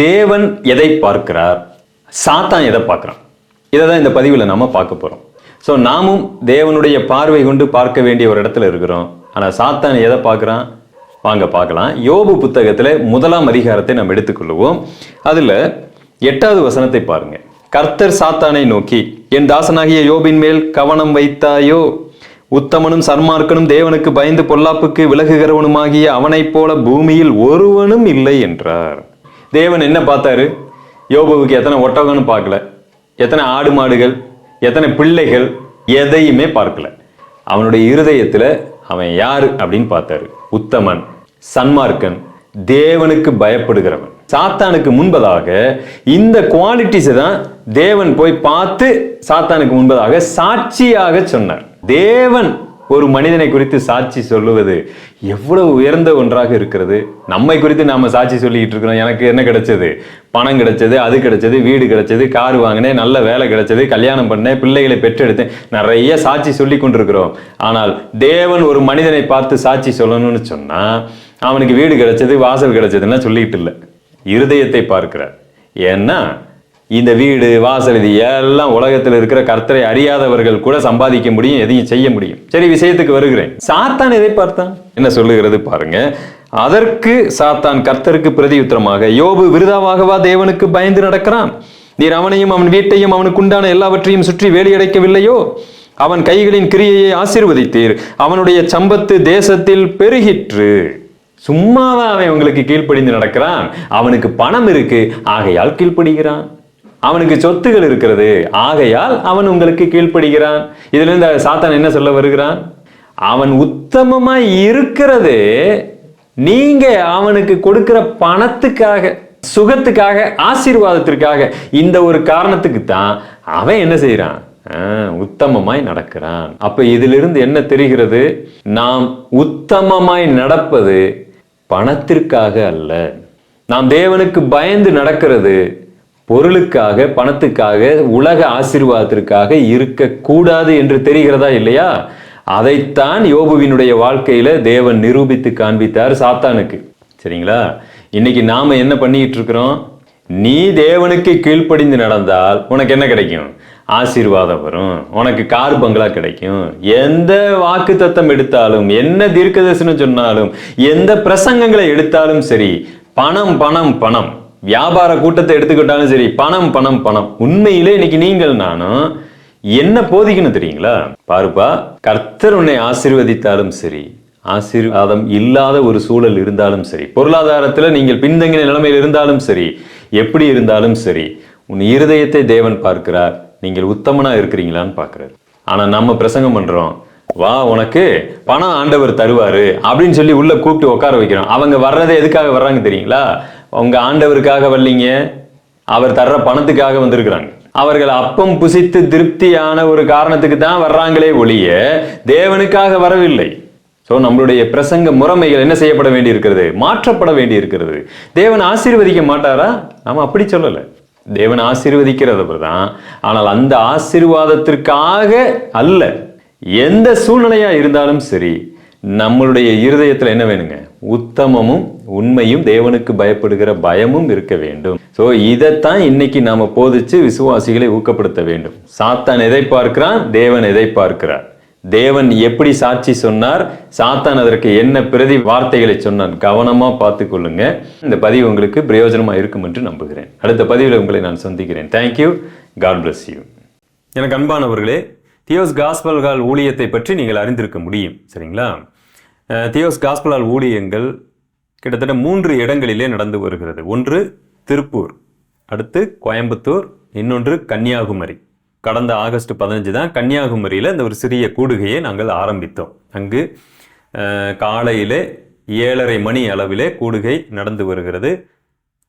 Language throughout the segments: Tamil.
தேவன் எதை பார்க்கிறார்? சாத்தான் எதை பார்க்குறான்? இதை தான் இந்த பதிவில் நம்ம பார்க்க போகிறோம் ஸோ நாமும் தேவனுடைய பார்வை கொண்டு பார்க்க வேண்டிய ஒரு இடத்துல இருக்கிறோம். ஆனால் சாத்தான் எதை பார்க்குறான்? வாங்க பார்க்கலாம். யோபு புத்தகத்தில் முதலாம் அதிகாரத்தை நாம் எடுத்துக்கொள்வோம். அதில் எட்டாவது வசனத்தை பாருங்க. கர்த்தர் சாத்தானை நோக்கி என் தாசனாகிய யோபின் மேல் கவனம் வைத்தாயோ? உத்தமனும் சன்மார்க்கனும் தேவனுக்கு பயந்து பொல்லாப்புக்கு விலகுகிறவனுமாகிய அவனைப் போல பூமியில் ஒருவனும் இல்லை என்றார். தேவன் என்ன பார்த்தாரு? யோபுவுக்கு எத்தனை ஒட்டகம்னு பார்க்கல. எத்தனை ஆடு மாடுகள் எத்தனை பிள்ளைகள் எதையுமே பார்க்கல. அவனுடைய இருதயத்தில் அவன் யார் அப்படின்னு பார்த்தாரு. உத்தமன் சன்மார்க்கன் தேவனுக்கு பயப்படுகிறவன். சாத்தானுக்கு முன்பதாக இந்த குவாலிட்டிஸை தான் தேவன் போய் பார்த்து சாத்தானுக்கு முன்பதாக சாட்சியாக சொன்னார். தேவன் ஒரு மனிதனை குறித்து சாட்சி சொல்லுவது எவ்வளவு உயர்ந்த ஒன்றாக இருக்கிறது? நம்மை குறித்து நாம் சாட்சி சொல்லிக்கிட்டு இருக்கிறோம். எனக்கு என்ன கிடைச்சது? பணம் கிடைச்சது அது கிடைச்சது வீடு கிடைச்சது கார் வாங்கினேன் நல்ல வேலை கிடைச்சது கல்யாணம் பண்ணேன் பிள்ளைகளை பெற்றெடுத்தேன். நிறைய சாட்சி சொல்லி கொண்டிருக்கிறோம். ஆனால் தேவன் ஒரு மனிதனை பார்த்து சாட்சி சொல்லணும்னு சொன்னால் அவனுக்கு வீடு கிடைச்சது வாசல் கிடைச்சதுன்னா சொல்லிட்டு இல்லை. இருதயத்தை பார்க்கிறார். ஏன்னா இந்த வீடு வாசல் இது எல்லாம் உலகத்தில் இருக்கிற கர்த்தரை அறியாதவர்கள் கூட சம்பாதிக்க முடியும் எதையும் செய்ய முடியும். சரி விஷயத்துக்கு வருகிறேன். சாத்தான் எதை பார்த்தான்? என்ன சொல்லுகிறது பாருங்க. அதற்கு சாத்தான் கர்த்தருக்கு பிரதியுத்தரமாக யோபு விருதாவாகவா தேவனுக்கு பயந்து நடக்கிறான்? நீர் அவனையும் அவன் வீட்டையும் அவனுக்கு உண்டான எல்லாவற்றையும் சுற்றி வேலியடைக்கவில்லையோ? அவன் கைகளின் கிரியையை ஆசீர்வதித்தீர். அவனுடைய சம்பத்து தேசத்தில் பெருகிற்று. சும்மாவா அவன் உங்களுக்கு கீழ்ப்படிந்து நடக்கிறான்? அவனுக்கு பணம் இருக்கு ஆகையால் கீழ்ப்படுகிறான். அவனுக்கு சொத்துகள் இருக்கிறது. ஆகையால் அவன் உங்களுக்கு கீழ்ப்படுகிறான். இதுல இருந்து சாத்தான் என்ன சொல்ல வருகிறான்? அவன் உத்தமமா இருக்கிறது நீங்க அவனுக்கு கொடுக்கிற பணத்துக்காக சுகத்துக்காக ஆசீர்வாதத்திற்காக இந்த ஒரு காரணத்துக்கு தான் அவன் என்ன செய்யறான் உத்தமமாய் நடக்கிறான். அப்ப இதிலிருந்து என்ன தெரிகிறது? நாம் உத்தமமாய் நடப்பது பணத்திற்காக அல்ல. நாம் தேவனுக்கு பயந்து நடக்கிறது பொருளுக்காக பணத்துக்காக உலக ஆசீர்வாதத்திற்காக இருக்கக்கூடாது என்று தெரிகிறதா இல்லையா? அதைத்தான் யோபுவினுடைய வாழ்க்கையில தேவன் நிரூபித்து காண்பித்தார் சாத்தானுக்கு. சரிங்களா? இன்னைக்கு நாம என்ன பண்ணிக்கிட்டு இருக்கிறோம்? நீ தேவனுக்கு கீழ்ப்படிந்து நடந்தால் உனக்கு என்ன கிடைக்கும்? ஆசீர்வாதம் வரும். உனக்கு கார் பங்களா கிடைக்கும். எந்த வாக்கு தத்தம் எடுத்தாலும் என்ன தீர்க்கதரிசனம் சொன்னாலும் எந்த பிரசங்கங்களை எடுத்தாலும் சரி பணம் பணம் பணம். வியாபார கூட்டத்தை எடுத்துக்கிட்டாலும் சரி பணம் பணம் பணம். உண்மையிலே இன்னைக்கு நீங்கள் நானும் என்ன போதிக்கணும் தெரியுங்களா? பாருப்பா கர்த்தர் உன்னை ஆசீர்வதித்தாலும் சரி ஆசீர்வாதம் இல்லாத ஒரு சூழல் இருந்தாலும் சரி பொருளாதாரத்துல நீங்கள் பின்தங்கின நிலைமையில் இருந்தாலும் சரி எப்படி இருந்தாலும் சரி உன் இருதயத்தை தேவன் பார்க்கிறார். நீங்கள் உத்தமனா இருக்கிறீங்களான்னு பார்க்குறாரு. ஆனா நம்ம பிரசங்கம் பண்றோம் வா உனக்கு பணம் ஆண்டவர் தருவாரு அப்படின்னு சொல்லி உள்ளே கூப்பிட்டு உட்கார வைக்கிறோம். அவங்க வர்றதே எதுக்காக வர்றாங்க தெரியுங்களா? உங்க ஆண்டவருக்காக வரலீங்க அவர் தர்ற பணத்துக்காக வந்திருக்கிறாங்க. அவர்கள் அப்பம் புசித்து திருப்தியான ஒரு காரணத்துக்கு தான் வர்றாங்களே ஒழிய தேவனுக்காக வரவில்லை. ஸோ நம்மளுடைய பிரசங்க முறைமைகள் என்ன செய்யப்பட வேண்டி இருக்கிறது மாற்றப்பட வேண்டி இருக்கிறது தேவன் ஆசீர்வதிக்க மாட்டாரா? நாம் அப்படி சொல்லலை. தேவன் ஆசீர்வதிக்கிறவர் தான். ஆனால் அந்த ஆசீர்வாதத்திற்காக அல்ல. எந்த சூழ்நிலையாக இருந்தாலும் சரி நம்மளுடைய இருதயத்தில் என்ன வேணுங்க? உத்தமமும் உண்மையும் தேவனுக்கு பயப்படுகிற பயமும் இருக்க வேண்டும். ஸோ இதைத்தான் இன்னைக்கு நாம் போதிச்சு விசுவாசிகளை ஊக்கப்படுத்த வேண்டும். சாத்தான் எதை பார்க்கிறான்? தேவன் எதை பார்க்கிறார்? தேவன் எப்படி சாட்சி சொன்னார்? சாத்தான் அதற்கு என்ன பிரதி வார்த்தைகளை சொன்னான்? கவனமாக பார்த்துக்கொள்ளுங்க. இந்த பதிவு உங்களுக்கு பிரயோஜனமாக இருக்கும் என்று நம்புகிறேன். அடுத்த பதிவில் உங்களை நான் சந்திக்கிறேன். தேங்க்யூ காட் பிளஸ் யூ எனக்கு அன்பானவர்களே தியோஸ் காஸ்பல்கால் ஊழியத்தை பற்றி நீங்கள் அறிந்திருக்க முடியும். சரிங்களா? தியோஸ் காஸ்பலால் ஊழியங்கள் கிட்டத்தட்ட மூன்று இடங்களிலே நடந்து வருகிறது. ஒன்று திருப்பூர் அடுத்து கோயம்புத்தூர் இன்னொன்று கன்னியாகுமரி. கடந்த ஆகஸ்ட் பதினஞ்சு தான் கன்னியாகுமரியில் இந்த ஒரு சிறிய கூடுகையை நாங்கள் ஆரம்பித்தோம். அங்கு காலையிலே ஏழரை மணி அளவிலே கூடுகை நடந்து வருகிறது.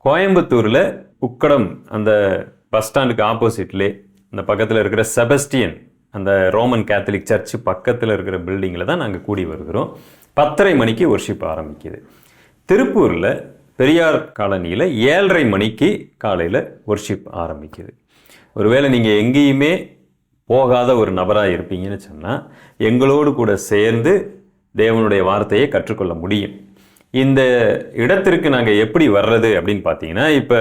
கோயம்புத்தூரில் உக்கடம் அந்த பஸ் ஸ்டாண்டுக்கு ஆப்போசிட்லே அந்த பக்கத்தில் இருக்கிற செபஸ்டியன் அந்த ரோமன் கேத்தலிக் சர்ச் பக்கத்தில் இருக்கிற பில்டிங்கில் தான் நாங்கள் கூடி வருகிறோம். பத்தரை மணிக்கு ஒர்ஷிப் ஆரம்பிக்குது. திருப்பூரில் பெரியார் காலனியில் ஏழரை மணிக்கு காலையில் ஒர்ஷிப் ஆரம்பிக்குது. ஒருவேளை நீங்கள் எங்கேயுமே போகாத ஒரு நபராக இருப்பீங்கன்னு சொன்னால் எங்களோடு கூட சேர்ந்து தேவனுடைய வார்த்தையை கற்றுக்கொள்ள முடியும். இந்த இடத்திற்கு நாங்கள் எப்படி வர்றது அப்படின்னு பார்த்தீங்கன்னா இப்போ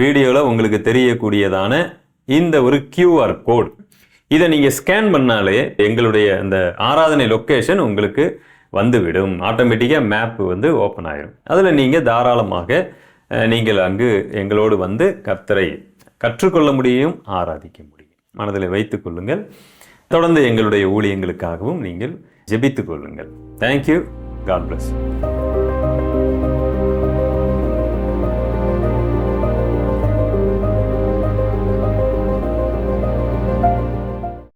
வீடியோவில் உங்களுக்கு தெரியக்கூடியதான இந்த ஒரு கியூஆர் கோட் இதை நீங்கள் ஸ்கேன் பண்ணாலே எங்களுடைய அந்த ஆராதனை லொக்கேஷன் உங்களுக்கு வந்துவிடும். ஆட்டோமேட்டிக்காக மேப் வந்து ஓப்பன் ஆயிடும் அதில் நீங்கள் தாராளமாக நீங்கள் அங்கு எங்களோடு வந்து கர்த்தரை கற்றுக்கொள்ள முடியும் ஆராதிக்க முடியும். மனதில் வைத்துக் கொள்ளுங்கள். தொடர்ந்து எங்களுடைய ஊழியங்களுக்காகவும் நீங்கள் ஜெபித்துக் கொள்ளுங்கள். Thank you God plus